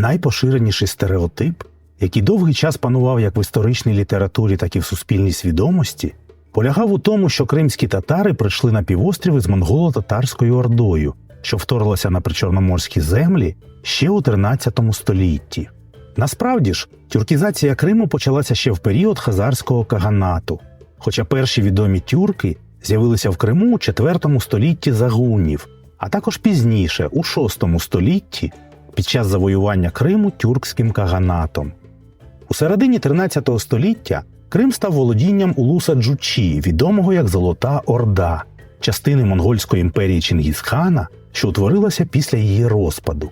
Найпоширеніший стереотип, який довгий час панував як в історичній літературі, так і в суспільній свідомості, полягав у тому, що кримські татари прийшли на півострів із монголо-татарською ордою, що вторглася на причорноморські землі ще у 13 столітті. Насправді ж, тюркізація Криму почалася ще в період хазарського каганату, хоча перші відомі тюрки з'явилися в Криму у IV столітті за гуннів, а також пізніше, у VI столітті, під час завоювання Криму тюркським каганатом. У середині 13 століття Крим став володінням Улуса Джучі, відомого як Золота Орда, частини монгольської імперії Чингісхана, що утворилася після її розпаду.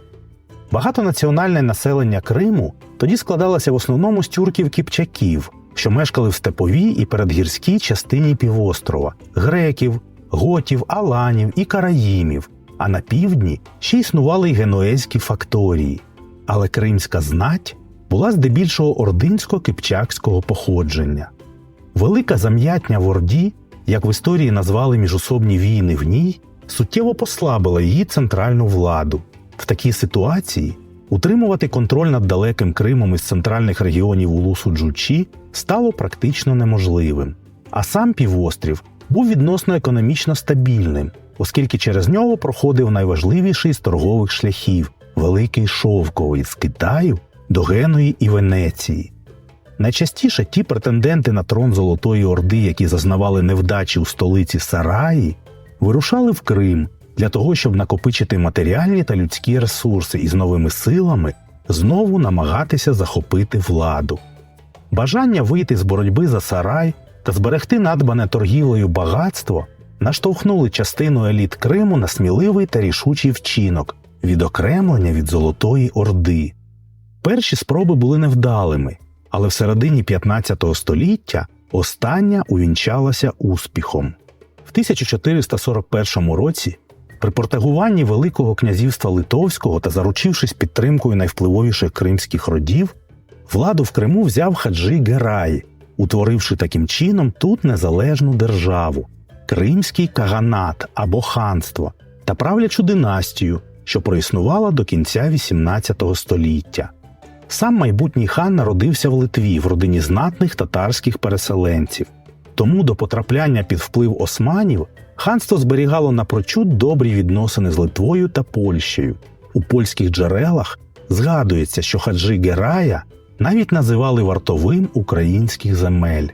Багатонаціональне населення Криму тоді складалося в основному з тюрків-кіпчаків, що мешкали в степовій і передгірській частині півострова, греків, готів, аланів і караїмів, а на півдні ще існували й генуезькі факторії. Але кримська знать була здебільшого ординсько-кипчакського походження. Велика зам'ятня в Орді, як в історії назвали міжособні війни в ній, суттєво послабила її центральну владу. В такій ситуації утримувати контроль над далеким Кримом із центральних регіонів Улусу Джучі стало практично неможливим. А сам півострів був відносно економічно стабільним, оскільки через нього проходив найважливіший з торгових шляхів Великий Шовковий з Китаю до Геної і Венеції. Найчастіше ті претенденти на трон Золотої Орди, які зазнавали невдачі у столиці Сараї, вирушали в Крим для того, щоб накопичити матеріальні та людські ресурси і з новими силами знову намагатися захопити владу. Бажання вийти з боротьби за Сарай та зберегти надбане торгівлею багатство наштовхнули частину еліт Криму на сміливий та рішучий вчинок відокремлення від Золотої Орди. Перші спроби були невдалими, але в середині 15 століття остання увінчалася успіхом. В 1441 році при портагуванні Великого князівства Литовського та заручившись підтримкою найвпливовіших кримських родів, владу в Криму взяв хаджи Герай, утворивши таким чином тут незалежну державу, Кримський каганат або ханство та правлячу династію, що проіснувала до кінця XVIII століття. Сам майбутній хан народився в Литві в родині знатних татарських переселенців. Тому до потрапляння під вплив османів ханство зберігало напрочуд добрі відносини з Литвою та Польщею. У польських джерелах згадується, що хаджи Герая навіть називали вартовим українських земель.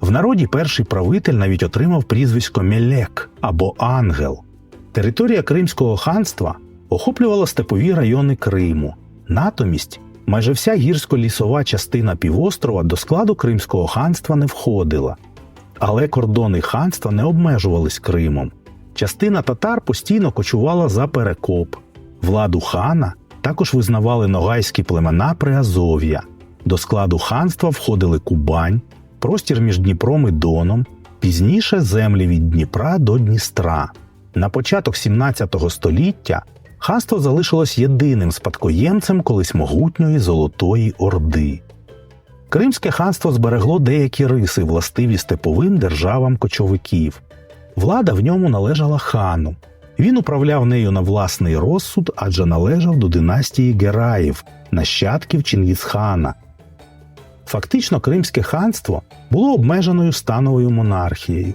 В народі перший правитель навіть отримав прізвисько Мелек або Ангел. Територія Кримського ханства охоплювала степові райони Криму. Натомість майже вся гірсько-лісова частина півострова до складу Кримського ханства не входила. Але кордони ханства не обмежувались Кримом. Частина татар постійно кочувала за перекоп. Владу хана також визнавали ногайські племена Приазов'я. До складу ханства входили Кубань, простір між Дніпром і Доном, пізніше землі від Дніпра до Дністра. На початок 17 століття ханство залишилось єдиним спадкоємцем колись могутньої Золотої Орди. Кримське ханство зберегло деякі риси, властиві степовим державам кочовиків. Влада в ньому належала хану. Він управляв нею на власний розсуд, адже належав до династії Гераїв, нащадків Чингісхана. Фактично, Кримське ханство було обмеженою становою монархією.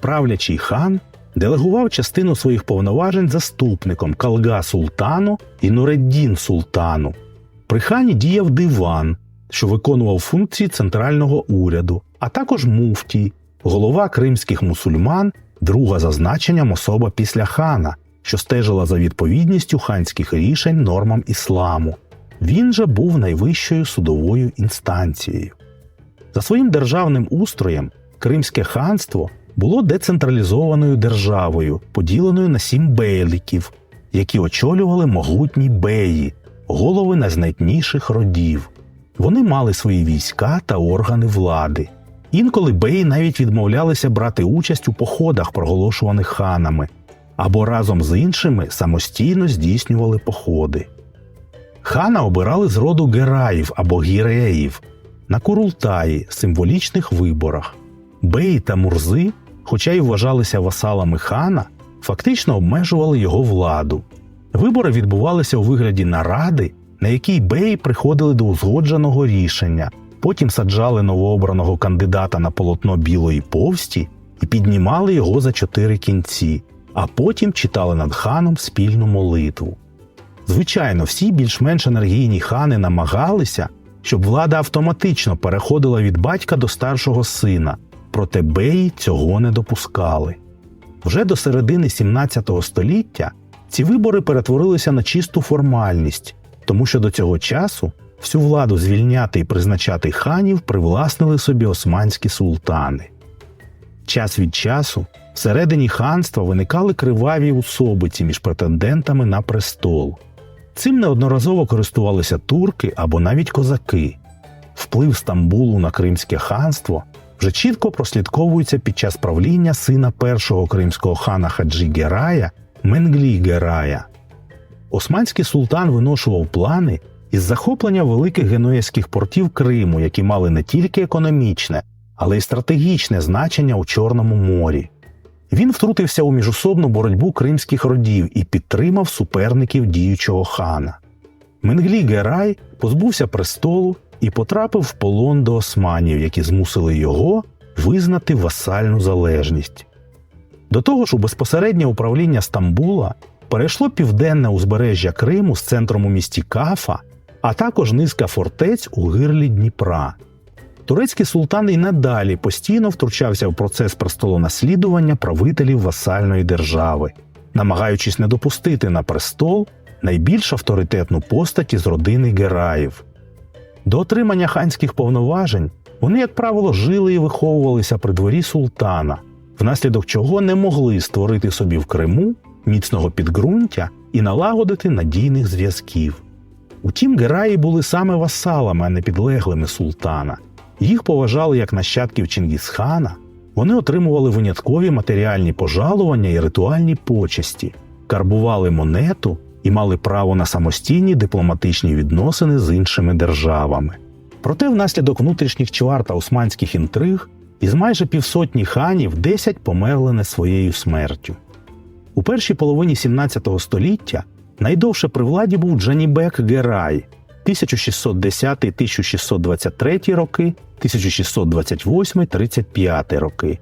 Правлячий хан делегував частину своїх повноважень заступником Калга Султану і Нуреддін Султану. При хані діяв диван, що виконував функції центрального уряду, а також муфтій, голова кримських мусульман, друга за значенням особа після хана, що стежила за відповідністю ханських рішень нормам ісламу. Він же був найвищою судовою інстанцією. За своїм державним устроєм Кримське ханство було децентралізованою державою, поділеною на сім бейликів, які очолювали могутні беї, голови найзнатніших родів. Вони мали свої війська та органи влади. Інколи беї навіть відмовлялися брати участь у походах, проголошуваних ханами, або разом з іншими самостійно здійснювали походи. Хана обирали з роду гераїв або гіреїв на Курултаї символічних виборах. Беї та мурзи, хоча й вважалися васалами хана, фактично обмежували його владу. Вибори відбувалися у вигляді наради, на якій беї приходили до узгодженого рішення, потім саджали новообраного кандидата на полотно білої повсті і піднімали його за чотири кінці, а потім читали над ханом спільну молитву. Звичайно, всі більш-менш енергійні хани намагалися, щоб влада автоматично переходила від батька до старшого сина, проте беї цього не допускали. Вже до середини 17 століття ці вибори перетворилися на чисту формальність, тому що до цього часу всю владу звільняти і призначати ханів привласнили собі османські султани. Час від часу всередині ханства виникали криваві особиці між претендентами на престол. Цим неодноразово користувалися турки або навіть козаки. Вплив Стамбулу на Кримське ханство вже чітко прослідковується під час правління сина першого кримського хана Хаджі Герая Менглі Герая. Османський султан виношував плани із захоплення великих генуезьких портів Криму, які мали не тільки економічне, але й стратегічне значення у Чорному морі. Він втрутився у міжособну боротьбу кримських родів і підтримав суперників діючого хана. Менглі Герай позбувся престолу і потрапив в полон до османів, які змусили його визнати васальну залежність. До того ж, у безпосереднє управління Стамбула перейшло південне узбережжя Криму з центром у місті Кафа, а також низка фортець у гирлі Дніпра. Турецький султан і надалі постійно втручався в процес престолонаслідування правителів васальної держави, намагаючись не допустити на престол найбільш авторитетну постать із родини Гераїв. До отримання ханських повноважень вони, як правило, жили і виховувалися при дворі султана, внаслідок чого не могли створити собі в Криму міцного підґрунтя і налагодити надійних зв'язків. Утім, Гераї були саме васалами, а не підлеглими султана. Їх поважали як нащадків Чингісхана, вони отримували виняткові матеріальні пожалування і ритуальні почесті, карбували монету і мали право на самостійні дипломатичні відносини з іншими державами. Проте, внаслідок внутрішніх чвар та османських інтриг, із майже півсотні ханів 10 померли не своєю смертю. У першій половині 17 століття найдовше при владі був Джанібек Герай 1610-1623 роки, 1628-35 роки.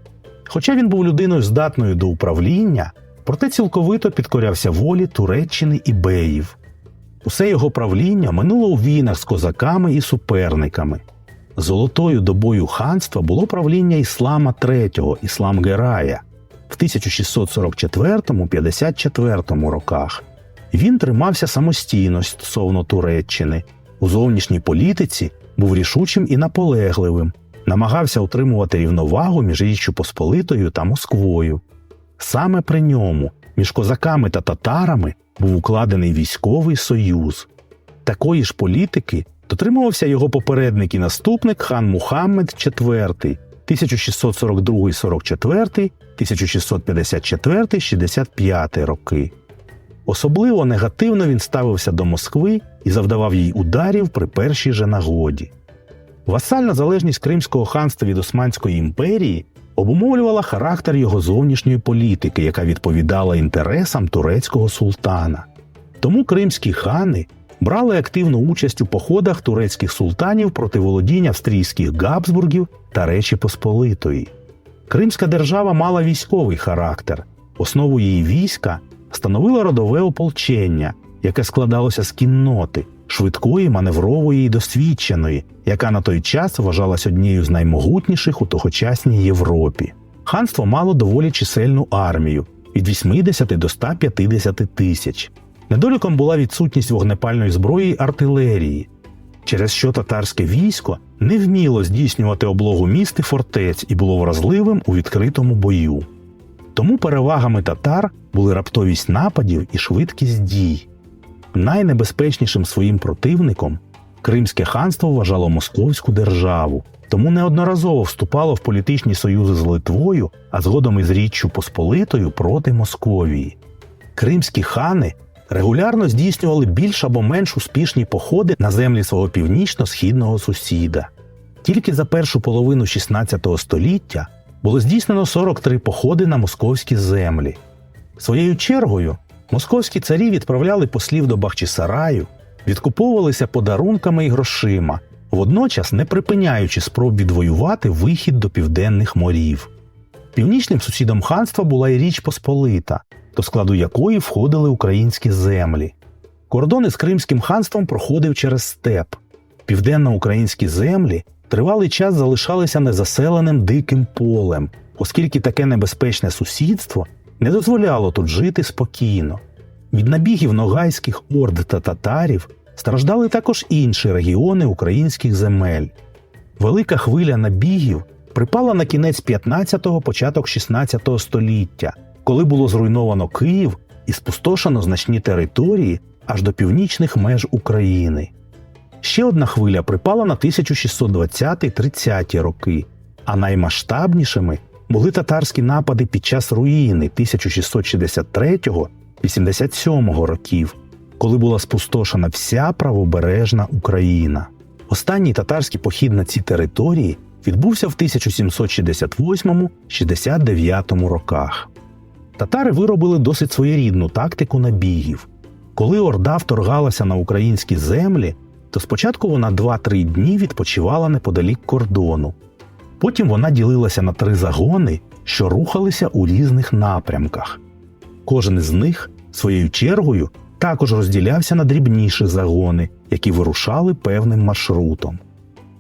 Хоча він був людиною здатною до управління, проте цілковито підкорявся волі Туреччини і Беїв. Усе його правління минуло у війнах з козаками і суперниками. Золотою добою ханства було правління Іслама III, Іслам Герая в 1644-54 роках. Він тримався самостійно стосовно Туреччини. У зовнішній політиці був рішучим і наполегливим, намагався утримувати рівновагу між Річчю Посполитою та Москвою. Саме при ньому між козаками та татарами був укладений військовий союз. Такої ж політики дотримувався його попередник і наступник хан Мухаммед IV 1642-44, 1654-65 роки. Особливо негативно він ставився до Москви і завдавав їй ударів при першій же нагоді. Васальна залежність Кримського ханства від Османської імперії обумовлювала характер його зовнішньої політики, яка відповідала інтересам турецького султана. Тому кримські хани брали активну участь у походах турецьких султанів проти володіння австрійських Габсбургів та Речі Посполитої. Кримська держава мала військовий характер, основу її війська становило родове ополчення, яке складалося з кінноти, швидкої, маневрової і досвідченої, яка на той час вважалась однією з наймогутніших у тогочасній Європі. Ханство мало доволі чисельну армію від 80 до 150 тисяч. Недоліком була відсутність вогнепальної зброї й артилерії, через що татарське військо не вміло здійснювати облогу міст і фортець і було вразливим у відкритому бою. Тому перевагами татар були раптовість нападів і швидкість дій. Найнебезпечнішим своїм противником Кримське ханство вважало Московську державу, тому неодноразово вступало в політичні союзи з Литвою, а згодом із Річчю Посполитою проти Московії. Кримські хани регулярно здійснювали більш або менш успішні походи на землі свого північно-східного сусіда. Тільки за першу половину XVI століття було здійснено 43 походи на московські землі. Своєю чергою, московські царі відправляли послів до Бахчисараю, відкуповувалися подарунками і грошима, водночас не припиняючи спроб відвоювати вихід до південних морів. Північним сусідом ханства була й Річ Посполита, до складу якої входили українські землі. Кордон із Кримським ханством проходив через степ. Південно-українські землі тривалий час залишалися незаселеним диким полем, оскільки таке небезпечне сусідство не дозволяло тут жити спокійно. Від набігів ногайських орд та татарів страждали також інші регіони українських земель. Велика хвиля набігів припала на кінець 15-го, початок 16-го століття, коли було зруйновано Київ і спустошено значні території аж до північних меж України. Ще одна хвиля припала на 1620-30 роки, а наймасштабнішими були татарські напади під час руїни 1663-87 років, коли була спустошена вся правобережна Україна. Останній татарський похід на ці території відбувся в 1768-69 роках. Татари виробили досить своєрідну тактику набігів. Коли Орда вторгалася на українські землі, то спочатку вона 2-3 дні відпочивала неподалік кордону. Потім вона ділилася на три загони, що рухалися у різних напрямках. Кожен із них своєю чергою також розділявся на дрібніші загони, які вирушали певним маршрутом.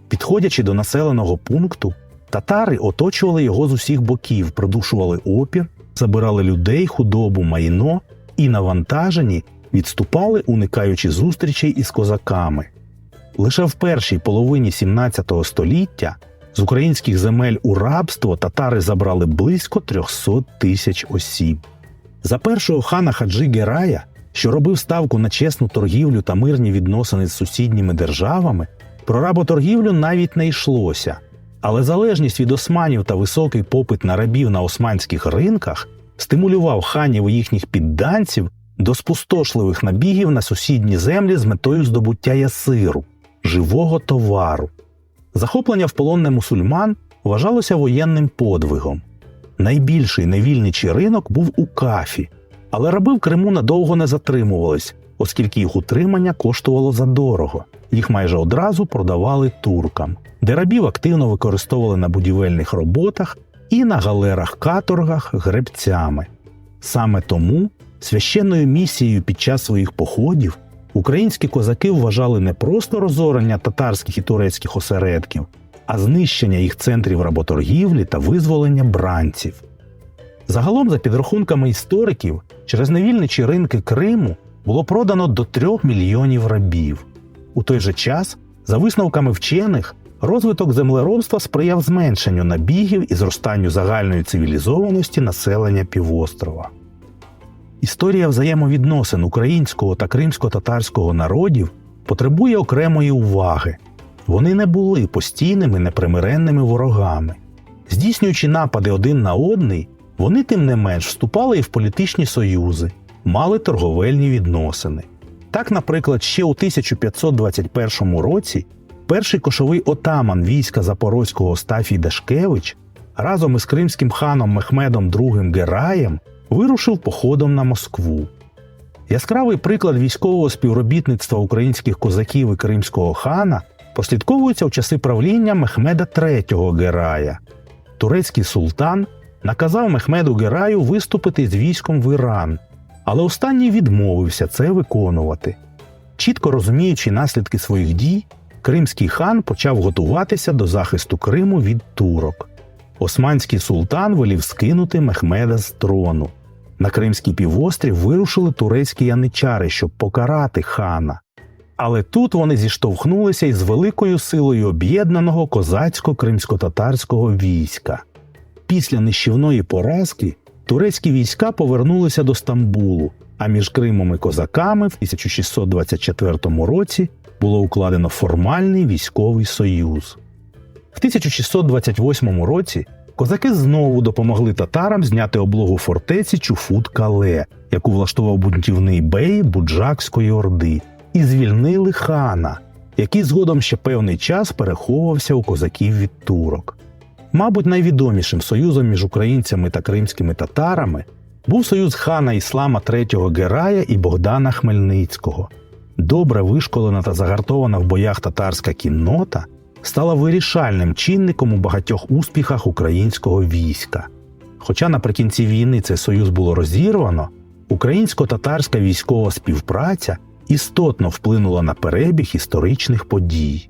Підходячи до населеного пункту, татари оточували його з усіх боків, придушували опір, забирали людей, худобу, майно і навантажені відступали, уникаючи зустрічей із козаками. Лише в першій половині 17 століття з українських земель у рабство татари забрали близько 300 тисяч осіб. За першого хана Хаджи Герая, що робив ставку на чесну торгівлю та мирні відносини з сусідніми державами, про работоргівлю навіть не йшлося. Але залежність від османів та високий попит на рабів на османських ринках стимулював ханів і їхніх підданців до спустошливих набігів на сусідні землі з метою здобуття ясиру живого товару. Захоплення в полонне мусульман вважалося воєнним подвигом. Найбільший невільничий ринок був у кафі, але раби в Криму надовго не затримувались, оскільки їх утримання коштувало задорого. Їх майже одразу продавали туркам, де рабів активно використовували на будівельних роботах і на галерах-каторгах гребцями. Саме тому священною місією під час своїх походів українські козаки вважали не просто розорення татарських і турецьких осередків, а знищення їх центрів работоргівлі та визволення бранців. Загалом, за підрахунками істориків, через невільничі ринки Криму було продано до 3 мільйонів рабів. У той же час, за висновками вчених, розвиток землеробства сприяв зменшенню набігів і зростанню загальної цивілізованості населення півострова. Історія взаємовідносин українського та кримсько-татарського народів потребує окремої уваги. Вони не були постійними непримиренними ворогами. Здійснюючи напади один на одний, вони тим не менш вступали і в політичні союзи, мали торговельні відносини. Так, наприклад, ще у 1521 році перший кошовий отаман війська Запорозького Остафій Дашкевич разом із кримським ханом Мехмедом II Гераєм вирушив походом на Москву. Яскравий приклад військового співробітництва українських козаків і кримського хана прослідковується в часи правління Мехмеда III Герая. Турецький султан наказав Мехмеду Гераю виступити з військом в Іран, але останній відмовився це виконувати. Чітко розуміючи наслідки своїх дій, кримський хан почав готуватися до захисту Криму від турок. Османський султан волів скинути Мехмеда з трону. На Кримський півострів вирушили турецькі яничари, щоб покарати хана. Але тут вони зіштовхнулися із великою силою об'єднаного козацько-кримсько-татарського війська. Після нищівної поразки турецькі війська повернулися до Стамбулу, а між Кримом і козаками в 1624 році було укладено формальний військовий союз. В 1628 році козаки знову допомогли татарам зняти облогу фортеці Чуфут-Кале, яку влаштував бунтівний бей Буджакської орди, і звільнили хана, який згодом ще певний час переховувався у козаків від турок. Мабуть, найвідомішим союзом між українцями та кримськими татарами був союз хана Іслама III Герая і Богдана Хмельницького. Добре вишколена та загартована в боях татарська кіннота стала вирішальним чинником у багатьох успіхах українського війська. Хоча наприкінці війни цей союз було розірвано, українсько-татарська військова співпраця істотно вплинула на перебіг історичних подій.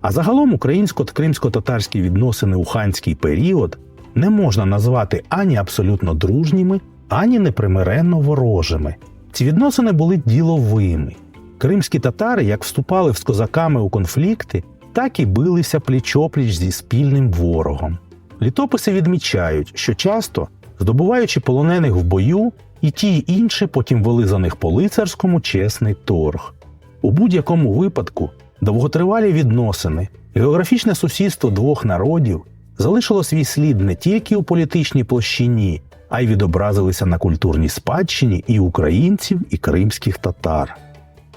А загалом українсько-кримсько-татарські відносини у ханський період не можна назвати ані абсолютно дружніми, ані непримиренно ворожими. Ці відносини були діловими. Кримські татари як вступали з козаками у конфлікти, так і билися пліч-опліч зі спільним ворогом. Літописи відмічають, що часто, здобуваючи полонених в бою, і ті й інші потім вели за них по лицарському чесний торг. У будь-якому випадку довготривалі відносини, географічне сусідство двох народів залишило свій слід не тільки у політичній площині, а й відобразилися на культурній спадщині і українців, і кримських татар.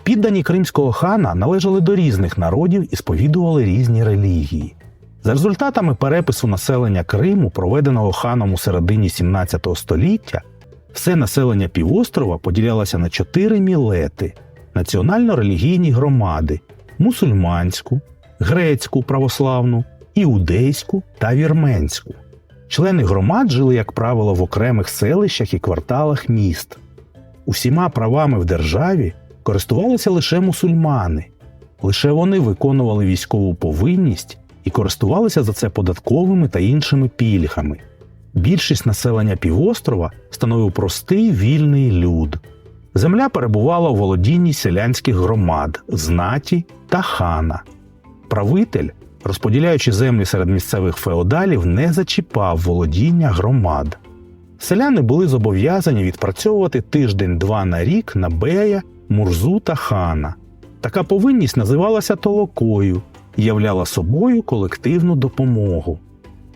Піддані кримського хана належали до різних народів і сповідували різні релігії. За результатами перепису населення Криму, проведеного ханом у середині 17 століття, все населення півострова поділялося на чотири мілети національно-релігійні громади мусульманську, грецьку православну, іудейську та вірменську. Члени громад жили, як правило, в окремих селищах і кварталах міст. Усіма правами в державі користувалися лише мусульмани, лише вони виконували військову повинність і користувалися за це податковими та іншими пільгами. Більшість населення півострова становив простий вільний люд. Земля перебувала у володінні селянських громад, знаті та хана. Правитель, розподіляючи землі серед місцевих феодалів, не зачіпав володіння громад. Селяни були зобов'язані відпрацьовувати тиждень-два на рік на бея, мурзу та хана. Така повинність називалася толокою і являла собою колективну допомогу.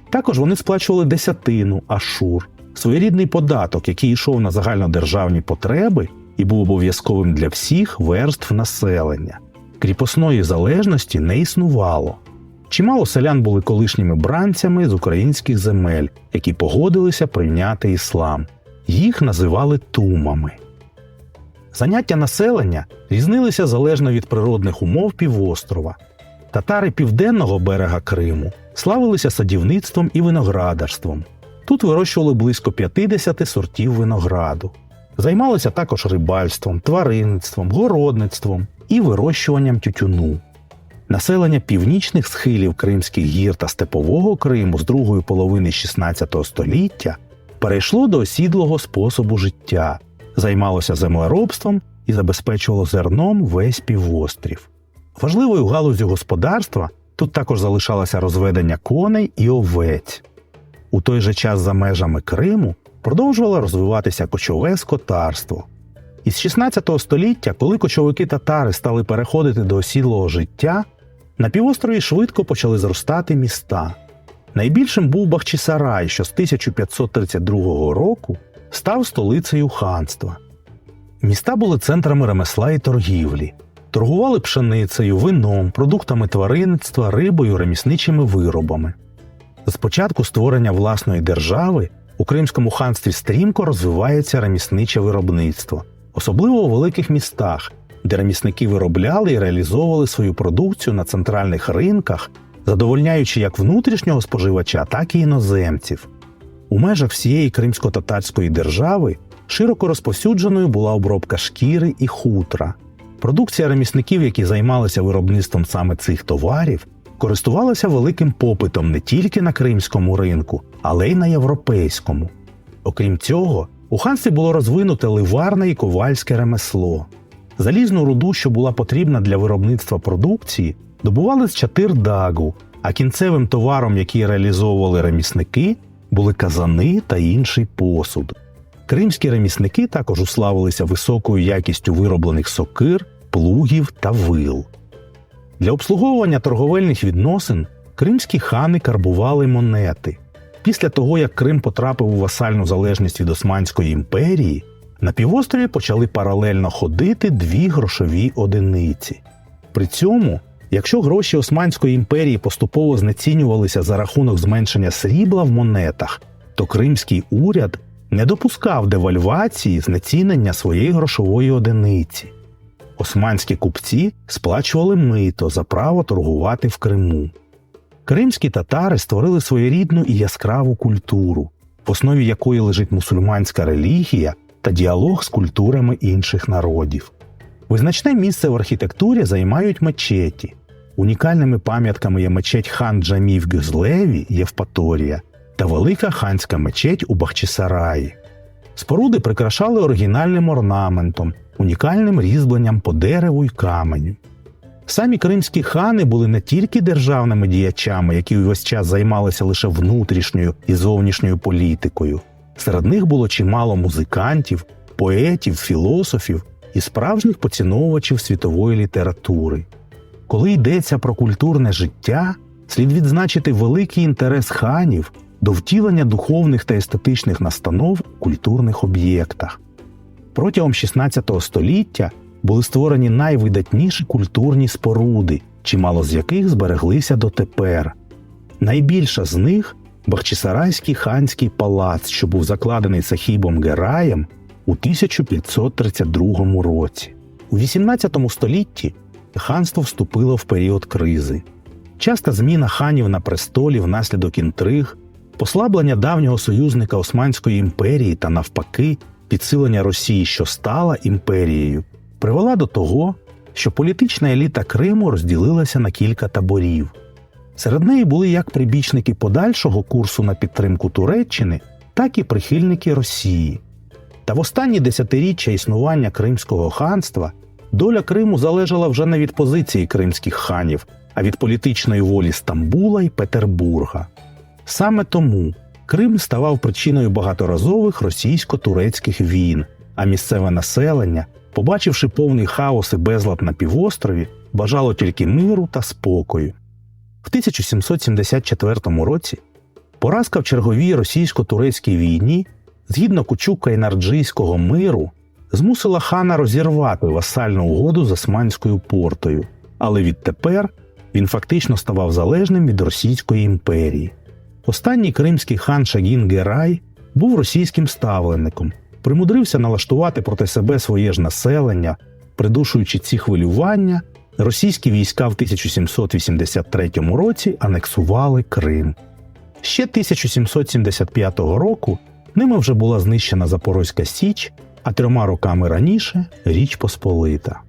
Також вони сплачували десятину ашур, своєрідний податок, який йшов на загальнодержавні потреби і був обов'язковим для всіх верств населення. Кріпосної залежності не існувало. Чимало селян були колишніми бранцями з українських земель, які погодилися прийняти іслам. Їх називали тумами. Заняття населення різнилися залежно від природних умов півострова. Татари південного берега Криму славилися садівництвом і виноградарством. Тут вирощували близько 50 сортів винограду. Займалися також рибальством, тваринництвом, городництвом і вирощуванням тютюну. Населення північних схилів Кримських гір та Степового Криму з другої половини 16 століття перейшло до осідлого способу життя, займалося землеробством і забезпечувало зерном весь півострів. Важливою галузю господарства тут також залишалося розведення коней і овець. У той же час за межами Криму продовжувало розвиватися кочове скотарство. Із 16 століття, коли кочовики татари стали переходити до осідлого життя, на півострові швидко почали зростати міста. Найбільшим був Бахчисарай, що з 1532 року став столицею ханства. Міста були центрами ремесла і торгівлі, торгували пшеницею, вином, продуктами тваринництва, рибою, ремісничими виробами. З початку створення власної держави у Кримському ханстві стрімко розвивається ремісниче виробництво, особливо у великих містах, де ремісники виробляли і реалізовували свою продукцію на центральних ринках, задовольняючи як внутрішнього споживача, так і іноземців. У межах всієї кримсько-татарської держави широко розповсюдженою була обробка шкіри і хутра. Продукція ремісників, які займалися виробництвом саме цих товарів, користувалася великим попитом не тільки на кримському ринку, але й на європейському. Окрім цього, у ханстві було розвинуте ливарне і ковальське ремесло. Залізну руду, що була потрібна для виробництва продукції, добували з чатир-дагу, а кінцевим товаром, який реалізовували ремісники, були казани та інший посуд. Кримські ремісники також уславилися високою якістю вироблених сокир, плугів та вил. Для обслуговування торговельних відносин кримські хани карбували монети. Після того, як Крим потрапив у васальну залежність від Османської імперії, на півострові почали паралельно ходити дві грошові одиниці. При цьому, якщо гроші Османської імперії поступово знецінювалися за рахунок зменшення срібла в монетах, то кримський уряд не допускав девальвації знецінення своєї грошової одиниці. османські купці сплачували мито за право торгувати в Криму. Кримські татари створили своєрідну і яскраву культуру, в основі якої лежить мусульманська релігія та діалог з культурами інших народів. Визначне місце в архітектурі займають мечеті. Унікальними пам'ятками є мечеть хан Джамі в Гюзлеві, Євпаторія, та велика ханська мечеть у Бахчисараї. Споруди прикрашали оригінальним орнаментом, унікальним різьбленням по дереву й каменю. Самі кримські хани були не тільки державними діячами, які увесь час займалися лише внутрішньою і зовнішньою політикою. Серед них було чимало музикантів, поетів, філософів і справжніх поціновувачів світової літератури. Коли йдеться про культурне життя, слід відзначити великий інтерес ханів до втілення духовних та естетичних настанов у культурних об'єктах. Протягом 16 століття були створені найвидатніші культурні споруди, чимало з яких збереглися дотепер. Найбільша з них Бахчисарайський ханський палац, що був закладений Сахібом Гераєм у 1532 році. У 18 столітті ханство вступило в період кризи. Часта зміна ханів на престолі внаслідок інтриг, послаблення давнього союзника Османської імперії та навпаки підсилення Росії, що стала імперією, привела до того, що політична еліта Криму розділилася на кілька таборів. Серед неї були як прибічники подальшого курсу на підтримку Туреччини, так і прихильники Росії. Та в останні десятиріччя існування Кримського ханства доля Криму залежала вже не від позиції кримських ханів, а від політичної волі Стамбула і Петербурга. Саме тому Крим ставав причиною багаторазових російсько-турецьких війн, а місцеве населення, побачивши повний хаос і безлад на півострові, бажало тільки миру та спокою. В 1774 році поразка в черговій російсько-турецькій війні, згідно Кучука і Нарджийського миру, змусила хана розірвати васальну угоду з Османською портою, але відтепер він фактично ставав залежним від Російської імперії. Останній кримський хан Шагін Герай був російським ставленником, примудрився налаштувати проти себе своє ж населення, придушуючи ці хвилювання, російські війська в 1783 році анексували Крим. Ще 1775 року ними вже була знищена Запорозька Січ, а трьома роками раніше Річ Посполита.